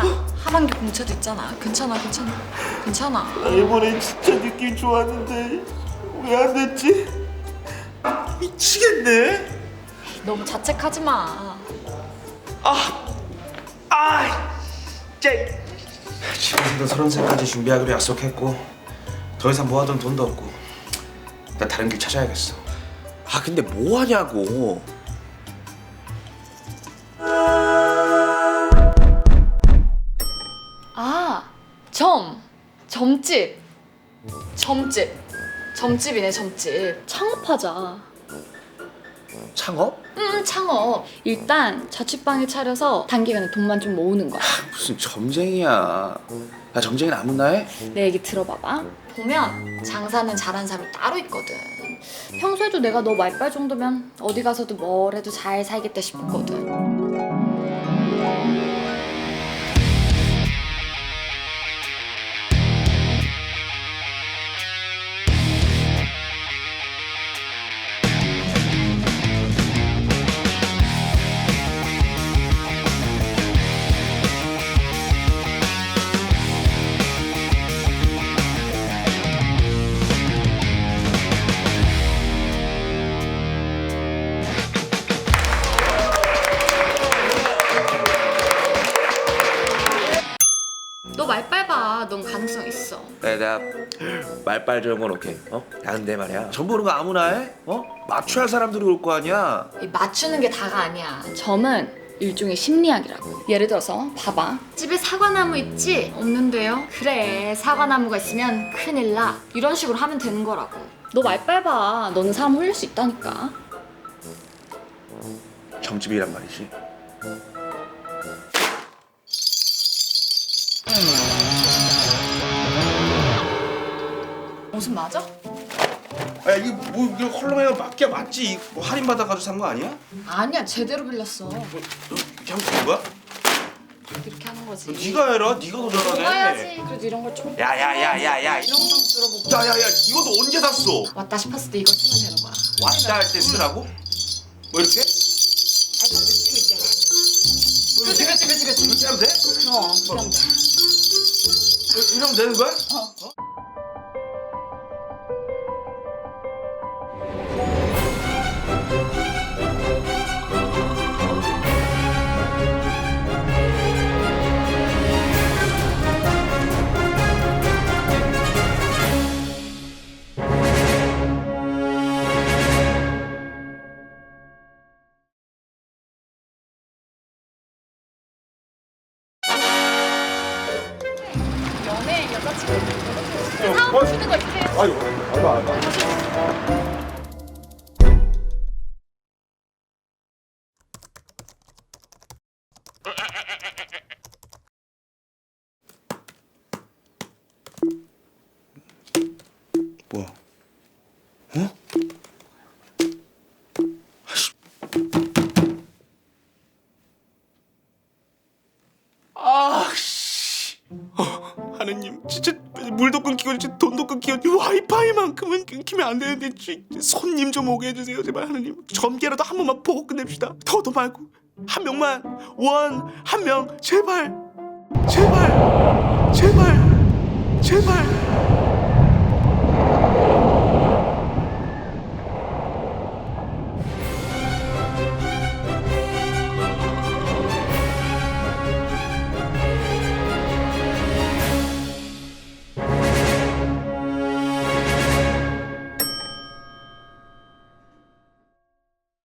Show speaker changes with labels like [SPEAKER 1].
[SPEAKER 1] 괜찮아. 하만기 공차도 있잖아. 괜찮아 괜찮아 괜찮아.
[SPEAKER 2] 나 이번에 진짜 느낌 좋았는데 왜 안 됐지? 미치겠네.
[SPEAKER 1] 너무 자책하지 마.
[SPEAKER 2] 아, 진짜.
[SPEAKER 3] 집에서도 서른 살까지 준비하기로 약속했고 더 이상 모아둔 돈도 없고 나 다른 길 찾아야겠어.
[SPEAKER 2] 아 근데 뭐 하냐고.
[SPEAKER 1] 점. 점집. 점집. 점집이네, 점집. 창업하자.
[SPEAKER 3] 창업?
[SPEAKER 1] 음, 창업. 일단 자취방을 차려서 단기간에 돈만 좀 모으는 거야.
[SPEAKER 3] 무슨 점쟁이야. 나 점쟁이는 아무나 해?
[SPEAKER 1] 내 얘기 들어봐봐. 보면 장사는 잘하는 사람이 따로 있거든. 평소에도 내가 너 말빨 정도면 어디 가서도 뭘 해도 잘 살겠다 싶거든. 너 말빨 봐. 넌 가능성 있어.
[SPEAKER 3] 네, 내가 말빨 저런 건 오케이. 어? 야 근데 말이야. 점 보는 거 아무나 해? 어? 맞춰야 할 사람들이 올 거 아니야.
[SPEAKER 1] 이 맞추는 게 다가 아니야. 점은 일종의 심리학이라고. 예를 들어서 봐봐. 집에 사과나무 있지? 없는데요? 그래. 사과나무가 있으면 큰일 나. 이런 식으로 하면 되는 거라고. 너 말빨 봐. 너는 사람 홀릴 수 있다니까.
[SPEAKER 3] 점집이란 말이지.
[SPEAKER 1] 무슨 맞아?
[SPEAKER 3] 야 이게 뭐 이거 헐렁해가 맞기야 맞지? 뭐 할인 받아가지고 산 거 아니야?
[SPEAKER 1] 아니야. 제대로 빌렸어.
[SPEAKER 3] 이렇게 하면 되는 거야?
[SPEAKER 1] 이렇게 하는 거지.
[SPEAKER 3] 네가 해라. 네가 더 잘하네.
[SPEAKER 1] 해야지. 그래도 이런 걸 좀.
[SPEAKER 3] 야야야야야.
[SPEAKER 1] 이런 거 좀 들어보고.
[SPEAKER 3] 야야야 이것도 언제 샀어?
[SPEAKER 1] 왔다 싶었을 때 이거 쓰면 되는 거야.
[SPEAKER 3] 왔다 할 때 쓰라고? 뭐 이렇게?
[SPEAKER 1] 아이, 좀 느낌 있게. 그치, 그치, 그치, 그치.
[SPEAKER 3] 이렇게 하면 돼?
[SPEAKER 1] 그럼, 그럼 돼.
[SPEAKER 3] 이- 이러면 되는 거야?
[SPEAKER 1] 어. 연
[SPEAKER 3] 알바 알바. 뭐야? 하느님 진짜 물도 끊기고 진짜 돈도 끊기고 와이파이만큼은 끊기면 안 되는데 손님 좀 오게 해주세요 제발 하느님. 점괘라도 한 번만 보고 끝냅시다. 더도 말고. 한 명만. 원 한 명. 제발. 제발. 제발. 제발